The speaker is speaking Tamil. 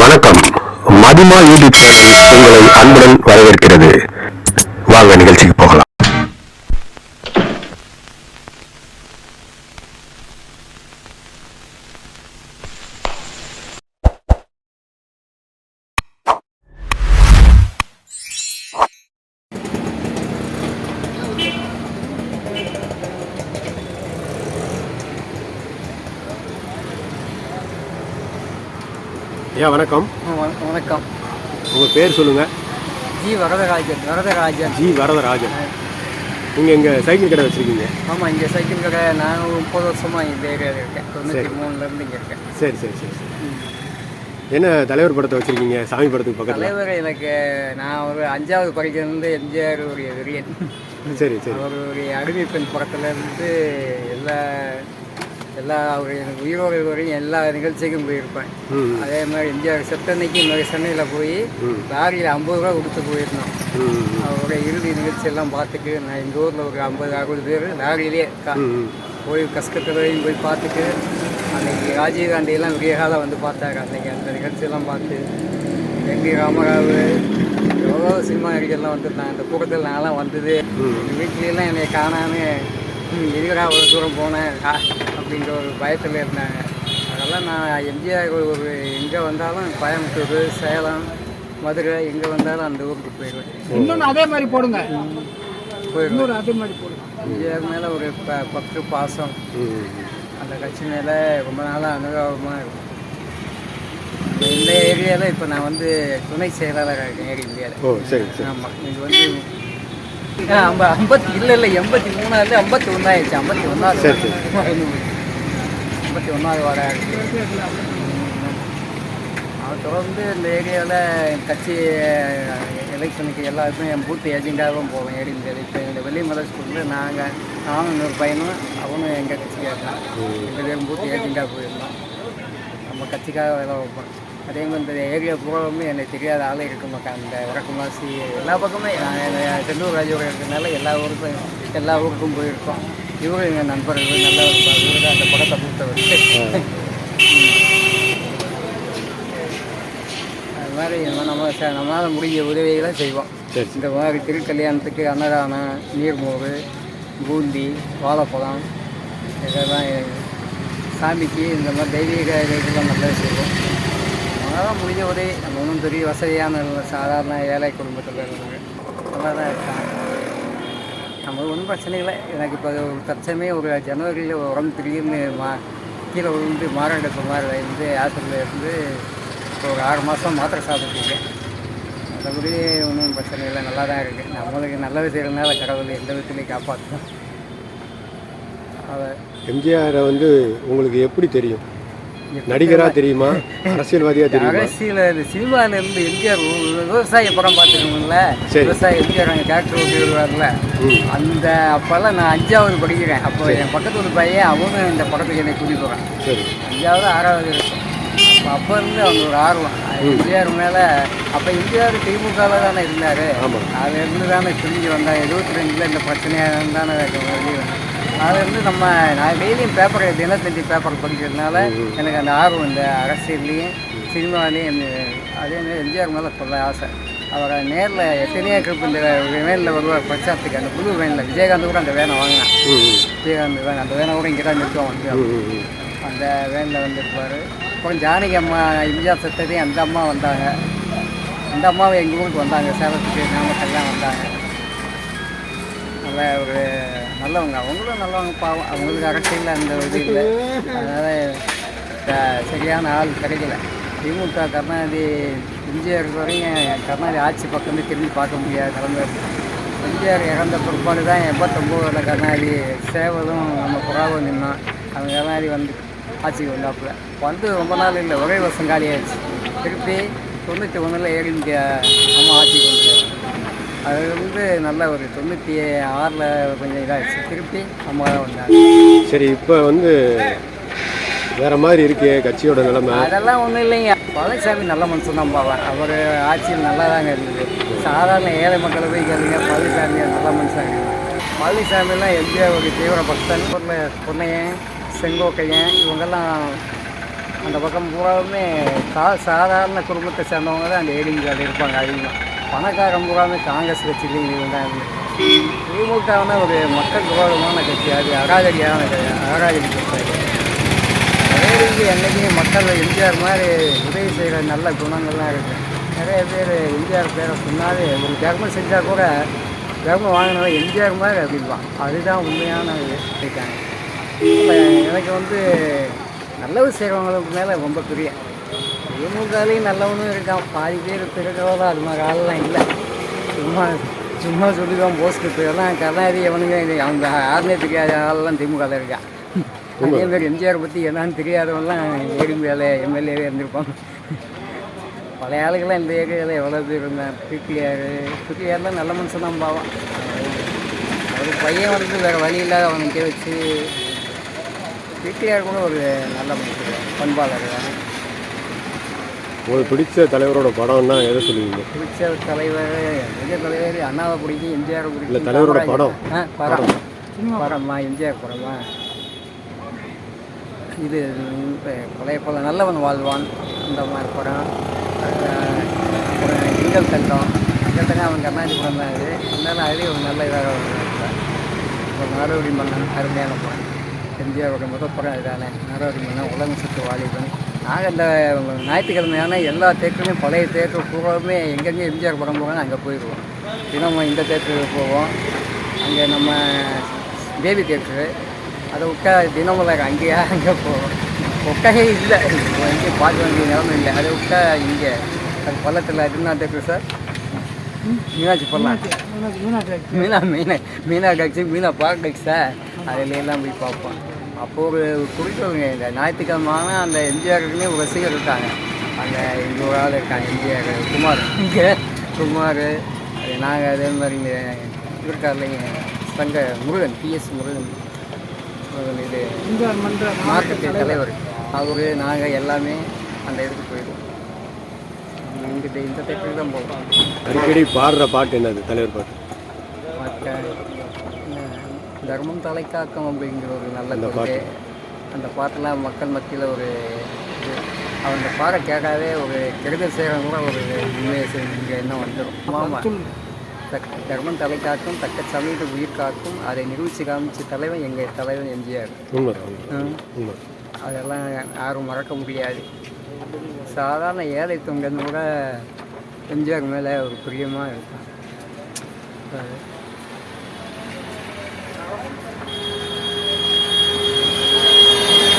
வணக்கம். மதிமா யூடியூப் சேனல் உங்களை அன்புடன் வரவேற்கிறது. வாங்க நிகழ்ச்சிக்கு போகலாம். ஐயா வணக்கம். வண- வணக்கம் உங்க பேர் சொல்லுங்க. ஜி வரதராஜன் வரதராஜன். ஜி வரதராஜன். நீங்க இங்க சைக்கிள் கடை வச்சிருக்கீங்க. ஆமாம் இங்கே சைக்கிள் கடை. நான் ஒரு முப்பது வருஷமாக இந்த ஏரியாவில் இருக்கேன். தொண்ணூற்றி மூணுலேருந்து இங்கே இருக்கேன். சரி சரி சரி என்ன தலைவர் படத்தை வச்சிருக்கீங்க? சாமி படத்துக்கு பக்கத்துல? தலைவர் எனக்கு நான் ஒரு அஞ்சாவது படிக்கிறதுலேருந்து எம்ஜிஆர் உடைய விரியன் சரி சரி. அவருடைய அடிமை பெண் படத்துலேருந்து எல்லா எல்லா அவர் எனக்கு உயிரோடு வரையும் எல்லா நிகழ்ச்சிக்கும் போயிருப்பேன். அதே மாதிரி எம்ஜிஆர் செத்தன்னைக்கு இன்னொரு சென்னையில் போய். லாரியில் ஐம்பது ரூபா கொடுத்து போயிருந்தோம். அவருடைய இறுதி நிகழ்ச்சி எல்லாம் பார்த்துட்டு நான் எங்கள் ஊரில் ஒரு ஐம்பது அறுபது பேர் லாரியிலே போய் கஸ்கத்துறையும் போய் பார்த்துட்டு அன்னைக்கு ராஜீவ் காந்தியெல்லாம் விடிய காலம் வந்து பார்த்தாரு. அன்னைக்கு அந்த நிகழ்ச்சியெல்லாம் பார்த்து எம்பி ராமராவ் எவ்வளோ சினிமா நடிகர்லாம் வந்திருந்தாங்க. அந்த கூட்டத்தில் நான்லாம் வந்தது. எங்கள் வீட்லையெல்லாம் என்னை காணான்னு எதுக்கடா அவ்வளோ தூரம் போனேன்? ஆ, அப்படின்ற ஒரு பயத்தில் இருந்தாங்க. அதெல்லாம் நான் எம்ஜிஆர் ஒரு எங்கே வந்தாலும் கோயம்புத்தூர் சேலம் மதுரை எங்கே வந்தாலும் அந்த ஊருக்கு போயிடுவேன். இன்னொன்று அதே மாதிரி போடுங்க. இன்னொரு அதே மாதிரி போடுங்க. எம்ஜிஆர் மேலே ஒரு ப பற்று பாசம். அந்த கட்சி மேலே ரொம்ப நாளாக அனுபவமாக இருக்கும். இந்த ஏரியாவில் இப்போ நான் வந்து துணை செயலாளராக இருக்கேன் ஏரி இந்தியாவில் ஓ சரி சரி ஆமாம் இது வந்து ஐம்பத்தி இல்லை இல்லை எண்பத்தி மூணாவது ஐம்பத்தி ஒன்றாயிடுச்சு ஐம்பத்தி ஒன்றாவது சரி, ஐம்பத்தி ஒன்றாவது வாடகை அதை தொடர்ந்து இந்த ஏரியாவில் கட்சி எலெக்ஷனுக்கு எல்லாருக்குமே என் பூத்து ஏஜெண்டாகவும் போவேன். ஏடி இந்த இப்போ இந்த வெள்ளிமலை ஸ்கூலில் நாங்கள் நானும் இன்னொரு பையனும் அவனும் எங்கள் கட்சிக்காக இருந்தான் ரெண்டு பேரும் பூத்து ஏஜெண்டாக போயிருந்தோம். நம்ம கட்சிக்காக வேலை வைப்போம் அதே மாதிரி இந்த ஏரியா பூராவுமே எனக்கு தெரியாத ஆளே இருக்க மாட்டேன் அந்த வடக்குமாசி எல்லா பக்கமே நான் செல்லூர் ராஜோட இருக்கிறதுனால எல்லா ஊருக்கும் எல்லா ஊருக்கும் போயிருக்கோம். இவரும் எங்கள் நண்பர்கள் நல்லா இருப்பார். இவரு அந்த படத்தை கொடுத்தவர் அது மாதிரி நம்ம நம்மளால் முடிஞ்ச உதவிகளை செய்வோம். இந்த மாதிரி திருக்கல்யாணத்துக்கு அன்னதானம் நீர்மோர் பூந்தி வாழைப்பழம் இதெல்லாம் சாமிக்கு இந்த மாதிரி தெய்வீக இதுக்கெல்லாம் நல்லா செய்வோம். நம்மளால் முடிஞ்ச உதவி நம்ம ஒன்றும் பெரிய வசதியான சாதாரண ஏழை குடும்பத்தில் இருக்கிறது நல்லா தான் இருக்காங்க. நம்ம ஒன்றும் பிரச்சனை இல்லை. எனக்கு இப்போ ஒரு தற்சமயம் ஒரு ஜனவரியில் உடம்பு திடீர்னு மா கீழே விழுந்து மாரண்ட மாதிரி இருந்து ஆஸ்பத்திரியில் இருந்து இப்போ ஒரு ஆறு மாதம் மாத்திரை சாப்பிட்டுருக்கேன் மற்றபடி ஒன்றும் பிரச்சனை இல்லை. நல்லா தான் இருக்குது நம்மளுக்கு நல்லது செய்கிறதுனால கடவுள் எந்த விதத்துலையும் காப்பாற்றணும் அதை எம்ஜிஆரை வந்து உங்களுக்கு எப்படி தெரியும்? நடிகரா தெரியுமா? அரசியல்வாதியா தெரியுமா? அரசியல் இது சினிமாவில் இருந்து எம்ஜிஆர் விவசாய படம் பார்த்துருக்கோம்ல. விவசாய எம்ஜிஆர் அங்கே டிராக்டர் ஓட்டி வருவார்ல அந்த அப்போல்லாம் நான் அஞ்சாவது படிக்கிறேன். அப்போ என் பக்கத்து ஒரு பையன் அவனும் இந்த படத்துக்கு என்னை கூட்டிட்டு போகிறான் அஞ்சாவது ஆறாவது இருக்கும். அப்போ இருந்து அவங்க ஒரு ஆர்வம். எம்ஜிஆர் மேலே அப்போ எம்ஜிஆர் திமுகவில் தானே இருந்தார். அதுலேருந்து தானே பிரிஞ்சு வந்தாங்க எழுபத்தி ரெண்டில் இந்த பிரச்சனையாக தானே வெளியே வந்தேன் அதுலேருந்து நம்ம நான் டெய்லியும் பேப்பரை தினத்தந்தி பேப்பர் படிக்கிறதுனால எனக்கு அந்த ஆர்வம் இந்த அரசியல்லையும் சினிமாலையும் அதே மாதிரி எம்ஜிஆர் மேலே சொல்ல ஆசை. அவரை நேரில் எத்தனையோ ட்ரிப் இந்த வேனில் வருவார் பிரச்சாரத்துக்கு அந்த புது வேனில் விஜயகாந்த் கூட அந்த வேனை வாங்கினான். விஜயகாந்த் வேன் அந்த வேனை கூட இங்கே தான் நிற்கும் வந்து அந்த வேனில் வந்துருப்பார். அப்புறம் ஜானகி அம்மா எம்ஜிஆர் செத்ததையும் அந்த அம்மா வந்தாங்க. அந்த அம்மாவும் எங்கள் ஊருக்கு வந்தாங்க. சேலத்துக்கு நாமக்கல்லாம் வந்தாங்க. நல்ல ஒரு நல்லவங்க. அவங்களும் நல்லவங்க பாவம். அவங்களுக்கு அரசியலில் அந்த இது இல்லை. அதனால் சரியான ஆள் கிடைக்கல. திமுக கருணாநிதி எம்ஜிஆர் வரையும் கருணாநிதி ஆட்சி பக்கமே திரும்பி பார்க்க முடியாத இருக்கு. எம்ஜிஆர் இறந்த பிற்பாடு தான் எண்பத்தொம்போதில் கருணாநிதி சேவலும் நம்ம புறாவும் நின்னோம் அவங்க கருணாநிதி வந்து ஆட்சிக்கு வந்தாப்புல. வந்து ரொம்ப நாள் இல்லை ஒரே வருஷம் காலி ஆயிடுச்சு. திருப்பி தொண்ணூற்றி ஒன்றில் ஏறி நம்ம ஆட்சிக்கு வந்து அது வந்து நல்ல ஒரு தொண்ணூற்றி ஆறில் கொஞ்சம் இதாகிடுச்சு திருப்பி அம்மா தான் வந்தாங்க. சரி இப்போ வந்து வேற மாதிரி இருக்கே கட்சியோட நிலைமை. அதெல்லாம் ஒன்றும் இல்லைங்க. பழனிசாமி நல்ல மனுஷன் தான் பாவன் அவர் ஆட்சியில் நல்லா தாங்க இருந்தது. சாதாரண ஏழை மக்களை போய் கேளுங்க பழனிசாமி நல்ல மனுஷன். பழனிசாமிலாம் ஒரு தீவிர பக்தன்? பொண்ணு பொன்னையன் செங்கோட்டையன் இவங்கெல்லாம் அந்த பக்கம் பூராவுமே சா சாதாரண குடும்பத்தை சேர்ந்தவங்க தான் அந்த ஏடிஎம்கேல இருப்பாங்க அதிகமாக பணக்காரன் பூராமே காங்கிரஸ் கட்சியிலையும் தான் திமுகனா ஒரு மக்கள் விரோதமான கட்சி. அது அராஜடியான கட்சி. அராஜடி கட்சி. அது. என்றைக்குமே மக்கள் எம்ஜிஆர் மாதிரி உதவி செய்கிற நல்ல குணங்கள்லாம் இருக்குது நிறைய பேர் எம்ஜிஆர் பேரை சொன்னாலே ஒரு தர்மம் செஞ்சால் கூட தர்மம் வாங்கினவன் எம்ஜிஆர் மாதிரி அப்படின்பான் அதுதான் உண்மையான இருக்காங்க எனக்கு வந்து நல்லது செய்கிறவங்களுக்கு மேலே ரொம்ப பிரியம். திமுகலையும் நல்லவனும் இருக்கான். பாதி பேர் திருக்கிறதா அது மாதிரி ஆளெல்லாம் இல்லை. சும்மா சும்மா சொல்லிடுவான் போஸ்ட் எல்லாம் கருணாநிதி எவனுங்க இது அவங்க யாருனே தெரியாத ஆளெல்லாம் திமுகவில் இருக்கான் அதே மாதிரி எம்ஜிஆர் பற்றி என்னன்னு தெரியாதவன்லாம் ஏடிஎம்கேல எம்எல்ஏவே இருந்திருப்பான். பழைய ஆளுக்கெல்லாம் இந்த ஏரியாவில் எவ்வளோ பேர் இருந்தான் பிடிஆர் பிடிஆர்லாம் நல்ல மனுஷன் தான் பாவம். ஒரு பையன் வந்து வேறு வழி இல்லாத அவனுக்கே வச்சு பிடிஆர் கூட ஒரு நல்ல மனுஷன். பண்பாளர் தான். உங்களுக்கு பிடிச்ச தலைவரோட படம்னா எதை சொல்லுவீங்க? பிடிச்ச தலைவர் எங்க தலைவர்? அண்ணாவை பிடிக்கும் எம்ஜிஆர் பிடிக்கும். இல்ல, தலைவரோட படம். படம். படமா. எம்ஜிஆர் படமா இது பழைய பல நல்லவன் வாழ்வான். அந்த மாதிரி படம். அஹ் அப்புறம் எங்கள் தங்கம். அவன் கண்ணாடி படம் தான் இது இருந்தாலும் ஒரு நல்ல இதாக ஒரு நாடோடி மன்னன் அருமையான படம். எம்ஜிஆரோட முதல் படம் இதுதானே நாடோடி மன்னன் உலகம் சுற்று வாலிபன். நாங்கள் இந்த ஞாயிற்றுக்கிழமையான எல்லா தேட்டருமே பழைய தேட்டர் பூராவுமே எங்கெங்கே எம்ஜிஆர் படம் போகிறாங்க அங்கே போயிடுவோம் தினமும் இந்த தேட்டருக்கு போவோம். அங்கே நம்ம தேவி தேட்டரு. அதை விட்டா தினமலர் அங்கேயா அங்கே போவோம். ஒட்டகே இல்லை. எங்கேயும் பார்க்க வேண்டிய நிலமை இல்லை. அதை விட்டா இங்கே. அது பள்ளத்தில் அதுனா தேட்டர் சார். மீனாட்சி மீனாட்சி மீனா மீனா மீனா காட்சி மீனா பார்க் டாக்ஸா அதில் எல்லாம் போய் பார்ப்போம். அப்போ ஒரு குறிக்கோளுங்க இந்த ஞாயிற்றுக்கிழமை ஆனால் அந்த எம்ஜிஆருக்குன்னே ஒரு ரசிகர் இருக்காங்க. அந்த இங்கே ஒரு ஆள் இருக்காங்க எம்ஜிஆர் குமார். இங்கே குமார் அது நாங்கள் அதே மாதிரி இங்கே இருக்கார்லைங்க சங்க முருகன் பிஎஸ் முருகன். முருகன் இது இந்த மன்ற மார்க்கெட் தலைவர். அவர் நாங்கள் எல்லாமே அந்த இடத்துக்கு போயிடுவோம். இங்கிட்ட இந்த தேட்டருக்கு தான் போவோம். அடிக்கடி பாடுற பாட்டு என்னது? தலைவர் பாட்டு. மற்ற தர்மம் தலைக்காக்கும் அப்படிங்கிற ஒரு நல்ல கொள்கை. அந்த பாட்டெல்லாம் மக்கள் மத்தியில் ஒரு அவங்க பாட கேட்காதே ஒரு கெடுதல் செய்கிறவங்க கூட ஒரு உண்மையை செஞ்சு எண்ணம் வந்துடும் ஆமாம் தக்க தர்மம் தலை காக்கும் தக்க சமயத்துக்கு உயிர் காக்கும் அதை நிரூபித்து காமிச்ச தலைவன் எங்கள் தலைவன் எம்ஜிஆர். அதெல்லாம் யாரும் மறக்க முடியாது. சாதாரண ஏழை தொங்கன்னு கூட எம்ஜிஆர் மேலே ஒரு பிரியமாக இருக்கும்